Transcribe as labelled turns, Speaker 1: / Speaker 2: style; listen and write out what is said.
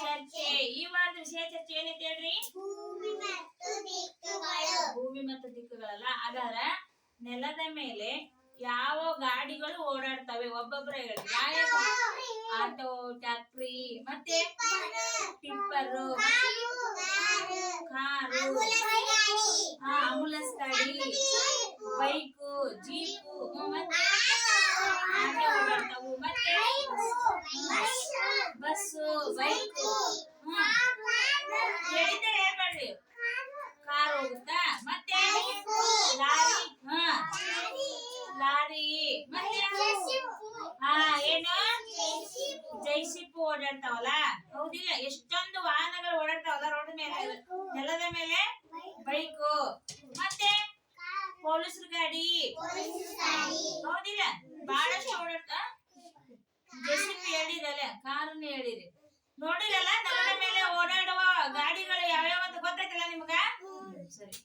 Speaker 1: ಚರ್ಚೆ ಈ ವಾರದ ವಿಷಯ ಚರ್ಚೆ ಏನೈತೆ ಹೇಳ್ರಿ?
Speaker 2: ಭೂಮಿ ಮತ್ತು ದಿಕ್ಕುಗಳು.
Speaker 1: ಭೂಮಿ ಮತ್ತು ದಿಕ್ಕುಗಳಲ್ಲ. ಅದರ ನೆಲದ ಮೇಲೆ ಯಾವ ಗಾಡಿಗಳು ಓಡಾಡ್ತವೆ? ಒಬ್ಬೊಬ್ಬರೇ ಹೇಳಿ ಯಾವ ಆಟೋ ಟ್ಯಾಕ್ಟ್ರಿ ಮತ್ತೆ ಟಿಪ್ಪರು ಕಾರು ಆಂಬುಲೆನ್ಸ್ ಗಾಡಿ ಬೈಕು ಜೀಪು ಮತ್ತೆ ಆಟೋ ಓಡಾಡ್ತಾವು ಮತ್ತೆ ಬಸ್ಸು ಬೈಕು. ಹೇಳಿದ್ರೆ ಹೇಳ್ಬೇಡ್ರಿ. ಕಾರ್ ಹೋಗುತ್ತಾ? ಮತ್ತೆ? ಲಾರಿ. ಹಾ ಲಾರಿ. ಮತ್ತೆ? ಹಾ ಏನು? ಜೈಸಿಪು ಓಡಾಡ್ತಾವಲ್ಲ? ಹೌದಿಲ್ಲ ಎಷ್ಟೊಂದು ವಾಹನಗಳು ಓಡಾಡ್ತಾವಲ್ಲ ರೋಡ್ ಮೇಲೆ? ನೆಲದ ಮೇಲೆ? ಬೈಕು. ಮತ್ತೆ? ಪೊಲೀಸ್ ಗಾಡಿ. ಹೌದಿಲ್ಲ ಹೇಳಿರಿ. ನೋಡಿರಲ್ಲ ನೆಲದ ಮೇಲೆ ಓಡಾಡುವ ಗಾಡಿಗಳು ಯಾವ್ಯಾವ ಅಂತ ಗೊತ್ತಾಯ್ತಲ್ಲ ನಿಮ್ಗ? ಸರಿ.